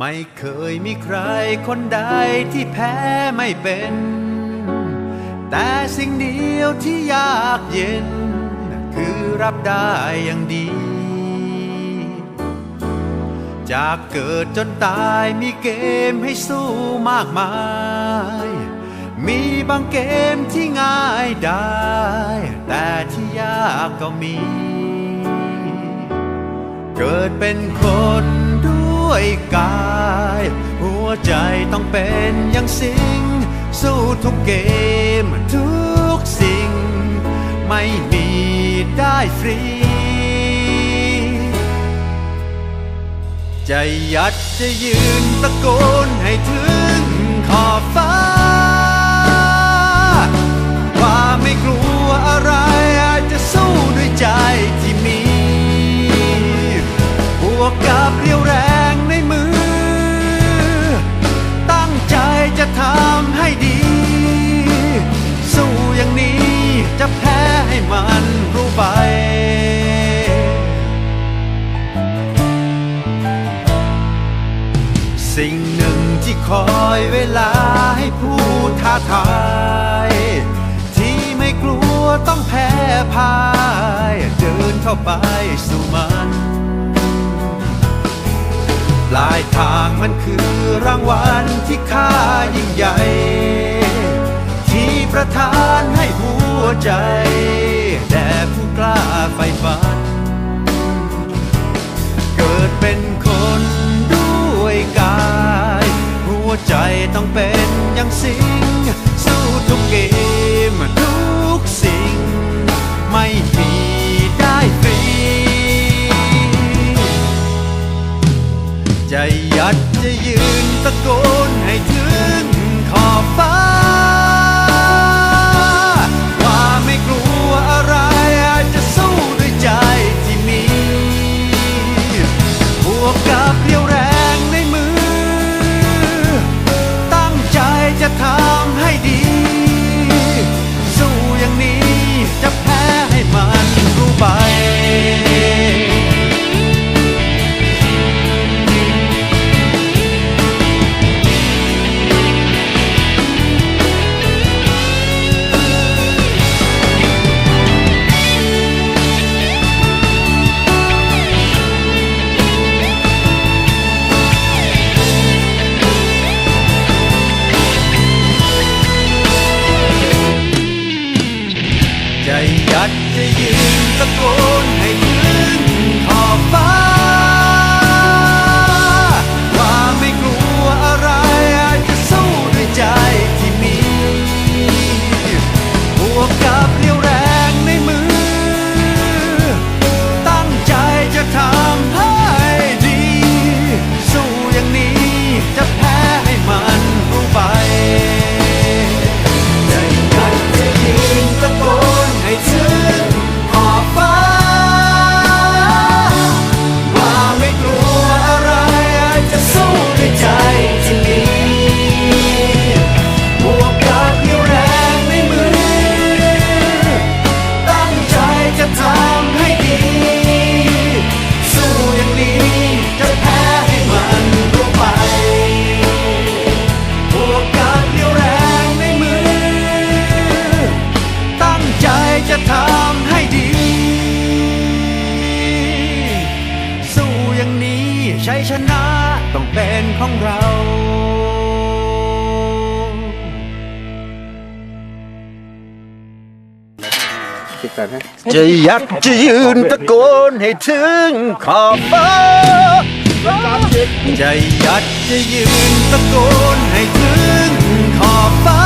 ไม่เคยมีใครคนใดที่แพ้ไม่เป็น แต่สิ่งเดียวที่ยากเย็น คือรับได้อย่างดี จากเกิดจนตายมีเกมให้สู้มากมาย มีบางเกมที่ง่ายได้ แต่ที่ยากก็มี เกิดเป็นคน ด้วยกาย หัวใจต้องเป็นอย่างสิง สู้ทุกเกมทุกสิ่ง ไม่มีได้ฟรี จะยัดจะยืนตะโกนให้ถึงขอบฟ้า ที่คอยเวลาให้ผู้ท้าทายที่ไม่กลัวต้องแพ้พ่าย เดินเข้าไปสู่มันปลายทางมันคือรางวัลที่ค่ายิ่งใหญ่ ที่ประทานให้หัวใจ แด่ผู้กล้าไฟฝัน ใจต้องเป็นอย่างสิง สู้ทุกเกมทุกสิ่ง ไม่มีได้ฟรี จะยัดจะยืนตะโกนให้ถึงขอบฟ้าว่า ใจอยัดจะยืนตะโกนให้ถึงขอบฟ้า ชัยชนะต้องเป็นของเราติดกันฮะจะยัดจะยืนตะโกนให้ถึงขอบฟ้าจะยัดจะยืนตะโกนให้ถึงขอบฟ้า